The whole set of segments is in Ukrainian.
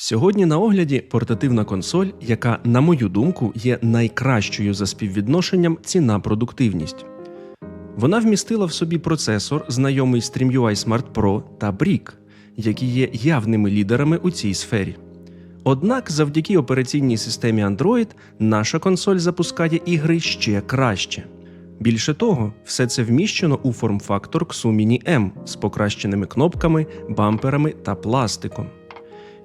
Сьогодні на огляді портативна консоль, яка, на мою думку, є найкращою за співвідношенням ціна-продуктивність. Вона вмістила в собі процесор, знайомий StreamUI Smart Pro та Brick, які є явними лідерами у цій сфері. Однак, завдяки операційній системі Android, наша консоль запускає ігри ще краще. Більше того, все це вміщено у форм-фактор XU Mini M з покращеними кнопками, бамперами та пластиком.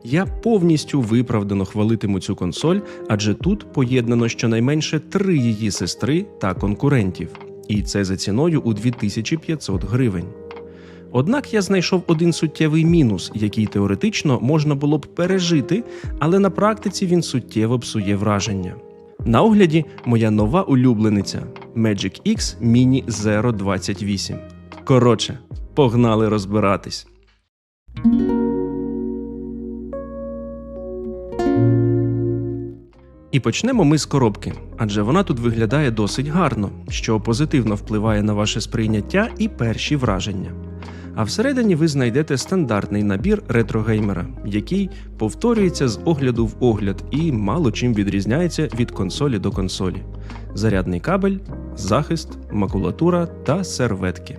Я повністю виправдано хвалитиму цю консоль, адже тут поєднано щонайменше три її сестри та конкурентів, і це за ціною у 2500 гривень. Однак я знайшов один суттєвий мінус, який теоретично можна було б пережити, але на практиці він суттєво псує враження. На огляді моя нова улюблениця Magic X Mini Zero 28. Коротше, погнали розбиратись. І почнемо ми з коробки, адже вона тут виглядає досить гарно, що позитивно впливає на ваше сприйняття і перші враження. А всередині ви знайдете стандартний набір ретрогеймера, який повторюється з огляду в огляд і мало чим відрізняється від консолі до консолі: зарядний кабель, захист, макулатура та серветки.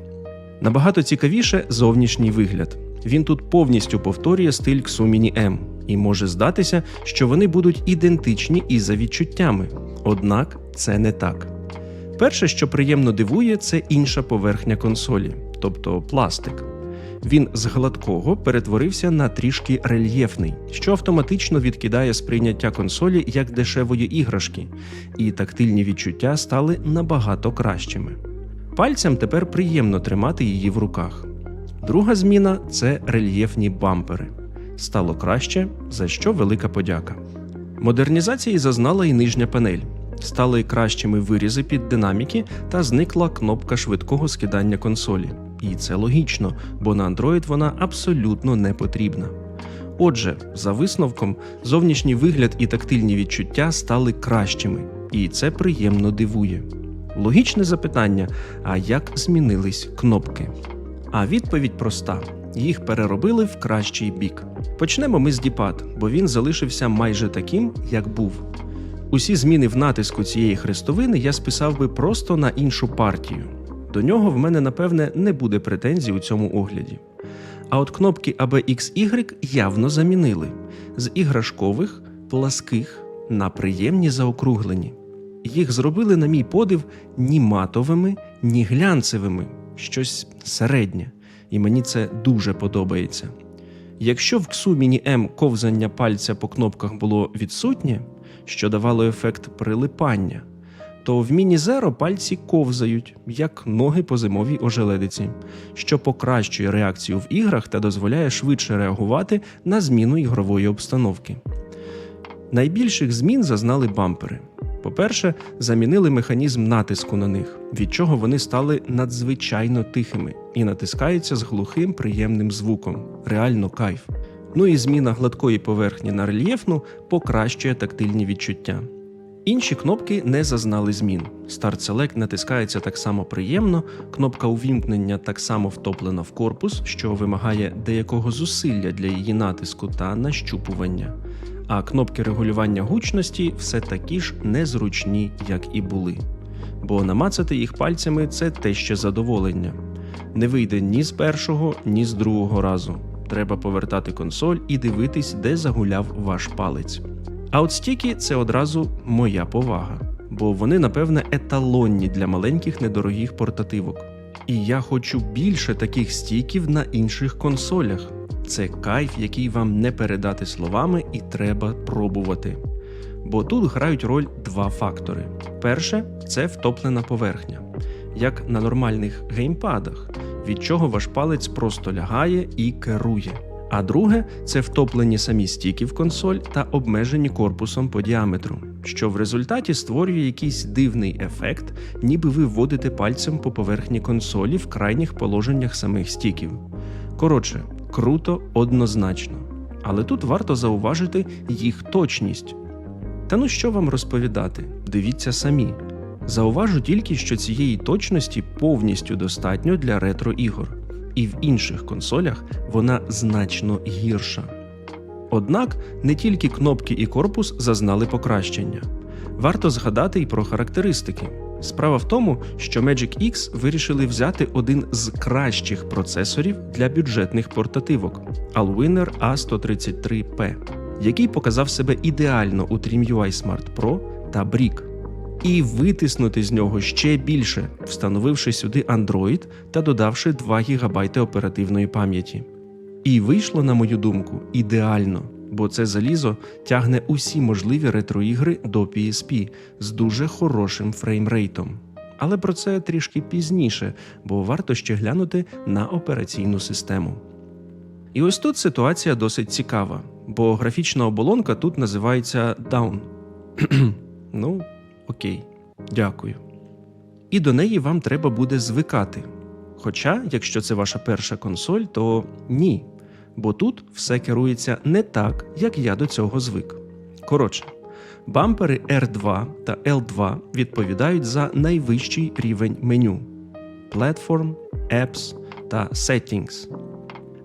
Набагато цікавіше зовнішній вигляд. Він тут повністю повторює стиль XU Mini M, і може здатися, що вони будуть ідентичні і за відчуттями. Однак це не так. Перше, що приємно дивує, це інша поверхня консолі, тобто пластик. Він з гладкого перетворився на трішки рельєфний, що автоматично відкидає сприйняття консолі як дешевої іграшки, і тактильні відчуття стали набагато кращими. Пальцям тепер приємно тримати її в руках. Друга зміна це рельєфні бампери. Стало краще, за що велика подяка. Модернізації зазнала і нижня панель. Стали кращими вирізи під динаміки та зникла кнопка швидкого скидання консолі. І це логічно, бо на Android вона абсолютно не потрібна. Отже, за висновком, зовнішній вигляд і тактильні відчуття стали кращими, і це приємно дивує. Логічне запитання: а як змінились кнопки? А відповідь проста: їх переробили в кращий бік. Почнемо ми з діпад, бо він залишився майже таким, як був. Усі зміни в натиску цієї хрестовини я списав би просто на іншу партію. До нього в мене, напевне, не буде претензій у цьому огляді. А от кнопки ABXY явно замінили з іграшкових, пласких на приємні заокруглені. Їх зробили, на мій подив, ні матовими, ні глянцевими, щось середнє, і мені це дуже подобається. Якщо в XU Mini M ковзання пальця по кнопках було відсутнє, що давало ефект прилипання, то в Mini Zero пальці ковзають, як ноги по зимовій ожеледиці, що покращує реакцію в іграх та дозволяє швидше реагувати на зміну ігрової обстановки. Найбільших змін зазнали бампери. По-перше, замінили механізм натиску на них, від чого вони стали надзвичайно тихими і натискаються з глухим приємним звуком, реально кайф. Ну і зміна гладкої поверхні на рельєфну покращує тактильні відчуття. Інші кнопки не зазнали змін. Start Select натискається так само приємно, кнопка увімкнення так само втоплена в корпус, що вимагає деякого зусилля для її натиску та нащупування. А кнопки регулювання гучності все такі ж незручні, як і були. Бо намацати їх пальцями це те ще задоволення. Не вийде ні з першого, ні з другого разу. Треба повертати консоль і дивитись, де загуляв ваш палець. А от стіки це одразу моя повага, бо вони, напевне, еталонні для маленьких недорогих портативок. І я хочу більше таких стіків на інших консолях. Це кайф, який вам не передати словами, і треба пробувати. Бо тут грають роль два фактори: перше це втоплена поверхня, як на нормальних геймпадах, від чого ваш палець просто лягає і керує. А друге це втоплені самі стіки в консоль та обмежені корпусом по діаметру, що в результаті створює якийсь дивний ефект, ніби ви вводите пальцем по поверхні консолі в крайніх положеннях самих стіків. Коротше, круто однозначно. Але тут варто зауважити їх точність. Та ну що вам розповідати? Дивіться самі. Зауважу тільки, що цієї точності повністю достатньо для ретро ігор, і в інших консолях вона значно гірша. Однак не тільки кнопки і корпус зазнали покращення. Варто згадати й про характеристики. Справа в тому, що Magic X вирішили взяти один з кращих процесорів для бюджетних портативок Allwinner A133P, який показав себе ідеально у TrimUI Smart Pro та Brick. І витиснути з нього ще більше, встановивши сюди Android та додавши 2 ГБ оперативної пам'яті. І вийшло, на мою думку, ідеально, бо це залізо тягне усі можливі ретроігри до PSP з дуже хорошим фреймрейтом. Але про це трішки пізніше, бо варто ще глянути на операційну систему. І ось тут ситуація досить цікава, бо графічна оболонка тут називається Down. ну, окей, дякую. І до неї вам треба буде звикати. Хоча, якщо це ваша перша консоль, то ні, бо тут все керується не так, як я до цього звик. Коротше, бампери R2 та L2 відповідають за найвищий рівень меню: Platform, Apps та Settings.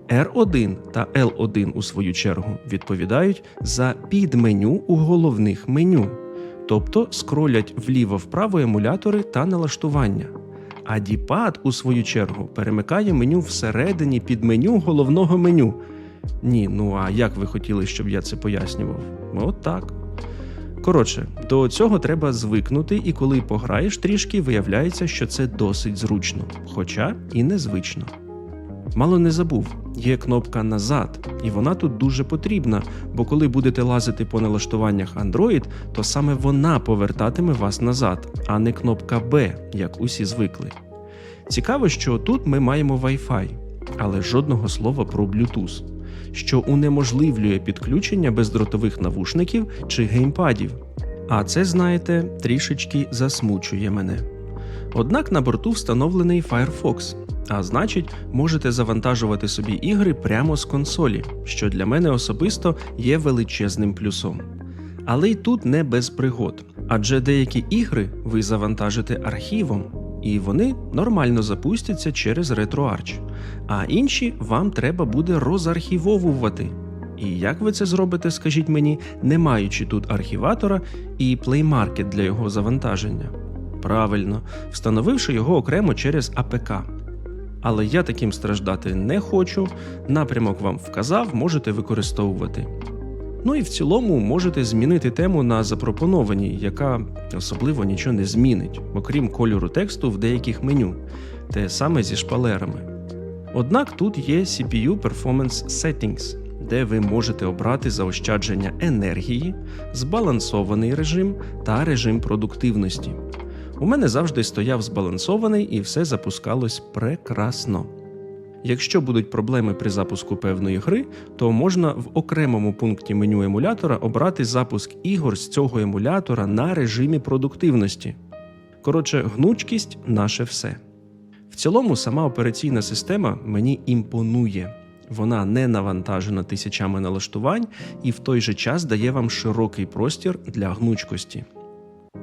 R1 та L1 у свою чергу відповідають за підменю у головних меню, тобто скролять вліво-вправо емулятори та налаштування. А D-Pad, у свою чергу, перемикає меню всередині під меню головного меню. Ні, ну а як ви хотіли, щоб я це пояснював? От так. Коротше, до цього треба звикнути, і коли пограєш трішки, виявляється, що це досить зручно, хоча і незвично. Мало не забув, є кнопка назад, і вона тут дуже потрібна, бо коли будете лазити по налаштуваннях Android, то саме вона повертатиме вас назад, а не кнопка B, як усі звикли. Цікаво, що тут ми маємо Wi-Fi, але жодного слова про Bluetooth, що унеможливлює підключення бездротових навушників чи геймпадів. А це, знаєте, трішечки засмучує мене. Однак на борту встановлений Firefox, а значить, можете завантажувати собі ігри прямо з консолі, що для мене особисто є величезним плюсом. Але й тут не без пригод, адже деякі ігри ви завантажите архівом, і вони нормально запустяться через RetroArch, а інші вам треба буде розархівовувати. І як ви це зробите, скажіть мені, не маючи тут архіватора і Market для його завантаження? Правильно, встановивши його окремо через АПК. Але я таким страждати не хочу. Напрямок вам вказав, можете використовувати. Ну і в цілому можете змінити тему на запропонованій, яка особливо нічого не змінить, окрім кольору тексту в деяких меню, те саме зі шпалерами. Однак тут є CPU Performance Settings, де ви можете обрати заощадження енергії, збалансований режим та режим продуктивності. У мене завжди стояв збалансований і все запускалось прекрасно. Якщо будуть проблеми при запуску певної гри, то можна в окремому пункті меню емулятора обрати запуск ігор з цього емулятора на режимі продуктивності. Коротше, гнучкість наше все. В цілому, сама операційна система мені імпонує. Вона не навантажена тисячами налаштувань і в той же час дає вам широкий простір для гнучкості.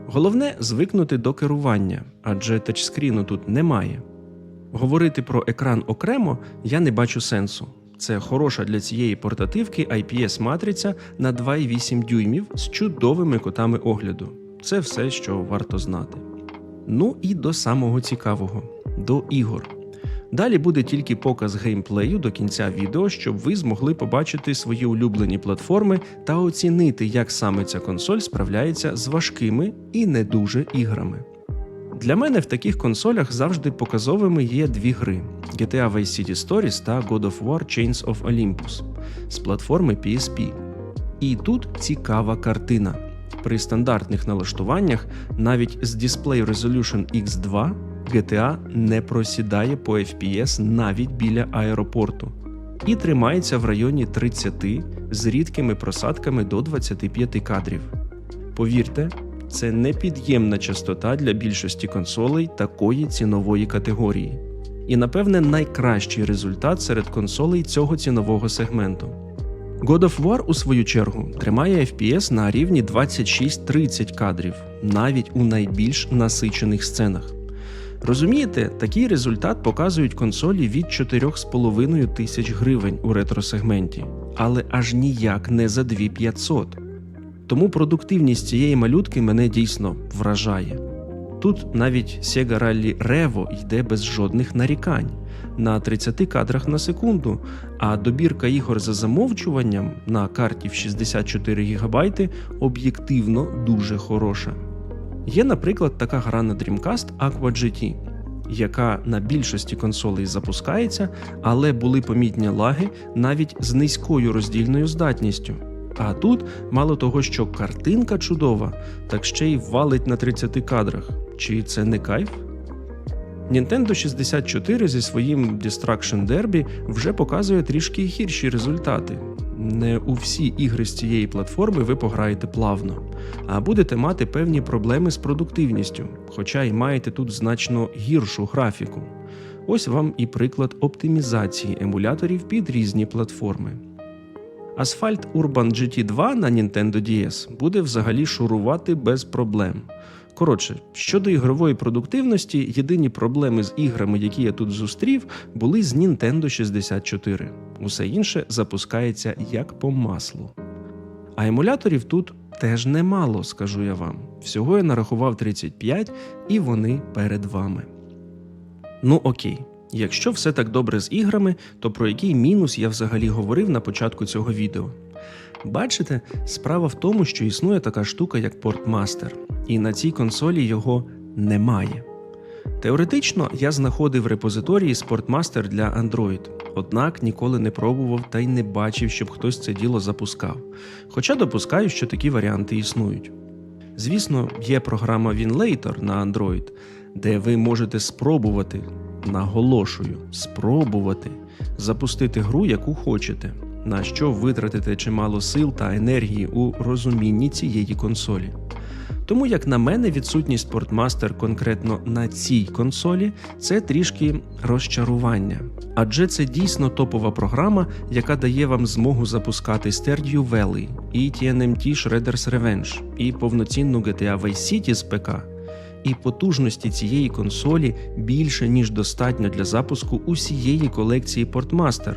Головне звикнути до керування, адже тачскріну тут немає. Говорити про екран окремо я не бачу сенсу. Це хороша для цієї портативки IPS-матриця на 2,8 дюймів з чудовими котами огляду. Це все, що варто знати. Ну і до самого цікавого до ігор. Далі буде тільки показ геймплею до кінця відео, щоб ви змогли побачити свої улюблені платформи та оцінити, як саме ця консоль справляється з важкими і не дуже іграми. Для мене в таких консолях завжди показовими є дві гри: GTA Vice City Stories та God of War Chains of Olympus з платформи PSP. І тут цікава картина. При стандартних налаштуваннях навіть з Display Resolution X2 GTA не просідає по FPS навіть біля аеропорту і тримається в районі 30 з рідкими просадками до 25 кадрів. Повірте, це непід'ємна частота для більшості консолей такої цінової категорії. І, напевне, найкращий результат серед консолей цього цінового сегменту. God of War, у свою чергу, тримає FPS на рівні 26-30 кадрів, навіть у найбільш насичених сценах. Розумієте, такий результат показують консолі від 4,5 тисяч гривень у ретросегменті, але аж ніяк не за 2500. Тому продуктивність цієї малютки мене дійсно вражає. Тут навіть Sega Rally Revo йде без жодних нарікань на 30 кадрах на секунду, а добірка ігор за замовчуванням на карті в 64 ГБ об'єктивно дуже хороша. Є, наприклад, така гра на Dreamcast Aqua GT, яка на більшості консолей запускається, але були помітні лаги навіть з низькою роздільною здатністю. А тут, мало того, що картинка чудова, так ще й валить на 30 кадрах. Чи це не кайф? Nintendo 64 зі своїм Destruction Derby вже показує трішки гірші результати. Не у всі ігри з цієї платформи ви пограєте плавно, а будете мати певні проблеми з продуктивністю, хоча й маєте тут значно гіршу графіку. Ось вам і приклад оптимізації емуляторів під різні платформи. Asphalt Urban GT 2 на Nintendo DS буде взагалі шурувати без проблем. Коротше, щодо ігрової продуктивності, єдині проблеми з іграми, які я тут зустрів, були з Nintendo 64. Усе інше запускається як по маслу. А емуляторів тут теж немало, скажу я вам. Всього я нарахував 35, і вони перед вами. Ну окей. Якщо все так добре з іграми, то про який мінус я взагалі говорив на початку цього відео? Бачите, справа в тому, що існує така штука, як портмастер, і на цій консолі його немає. Теоретично я знаходив репозиторії Sportmaster для Android, однак ніколи не пробував та й не бачив, щоб хтось це діло запускав. Хоча допускаю, що такі варіанти існують. Звісно, є програма Winlator на Android, де ви можете спробувати, наголошую, спробувати запустити гру, яку хочете, на що витратите чимало сил та енергії у розумінні цієї консолі. Тому, як на мене, відсутність Portmaster конкретно на цій консолі це трішки розчарування. Адже це дійсно топова програма, яка дає вам змогу запускати Stardew Valley, і TNMT Shredder's Revenge, і повноцінну GTA Vice City з ПК. І потужності цієї консолі більше ніж достатньо для запуску усієї колекції Portmaster.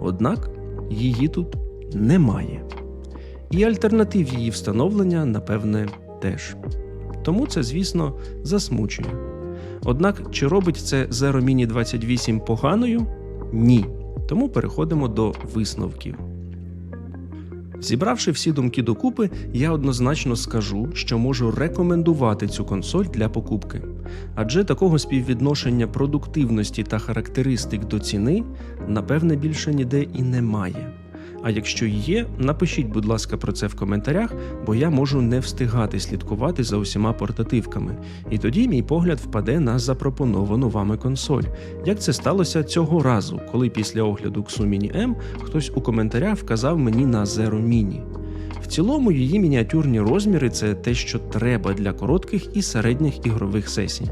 Однак її тут немає. І альтернатив її встановлення, напевне, теж. Тому це, звісно, засмучує. Однак, чи робить це Zero Mini 28 поганою? Ні. Тому переходимо до висновків. Зібравши всі думки докупи, я однозначно скажу, що можу рекомендувати цю консоль для покупки. Адже такого співвідношення продуктивності та характеристик до ціни, напевне, більше ніде і немає. А якщо є, напишіть, будь ласка, про це в коментарях, бо я можу не встигати слідкувати за усіма портативками, і тоді мій погляд впаде на запропоновану вами консоль. Як це сталося цього разу, коли після огляду Xu Mini M хтось у коментарях вказав мені на Zero Mini. В цілому її мініатюрні розміри це те, що треба для коротких і середніх ігрових сесій.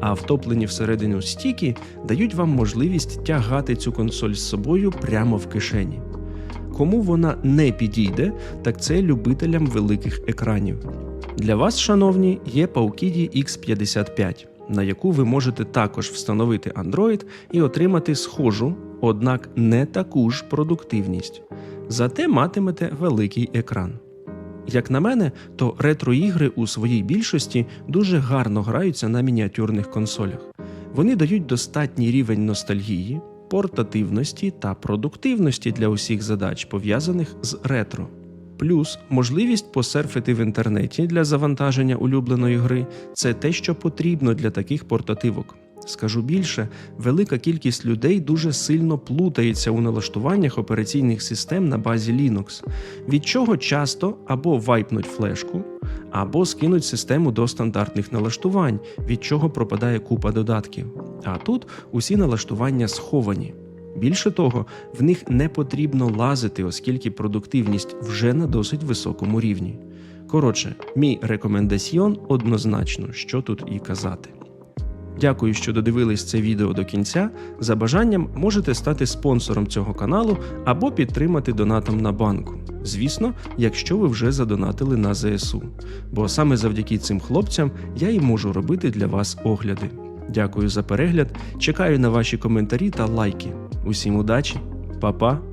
А втоплені всередину стіки дають вам можливість тягати цю консоль з собою прямо в кишені. Кому вона не підійде, так це любителям великих екранів. Для вас, шановні, є Paukidi X55, на яку ви можете також встановити Android і отримати схожу, однак не таку ж продуктивність. Зате матимете великий екран. Як на мене, то ретро-ігри у своїй більшості дуже гарно граються на мініатюрних консолях. Вони дають достатній рівень ностальгії, портативності та продуктивності для усіх задач, пов'язаних з ретро. Плюс можливість посерфити в інтернеті для завантаження улюбленої гри це те, що потрібно для таких портативок. Скажу більше, велика кількість людей дуже сильно плутається у налаштуваннях операційних систем на базі Linux, від чого часто або вайпнуть флешку, або скинуть систему до стандартних налаштувань, від чого пропадає купа додатків. А тут усі налаштування сховані. Більше того, в них не потрібно лазити, оскільки продуктивність вже на досить високому рівні. Коротше, мій рекомендаціон однозначно, що тут і казати. Дякую, що додивились це відео до кінця. За бажанням можете стати спонсором цього каналу або підтримати донатом на банку. Звісно, якщо ви вже задонатили на ЗСУ. Бо саме завдяки цим хлопцям я і можу робити для вас огляди. Дякую за перегляд. Чекаю на ваші коментарі та лайки. Усім удачі, па-па!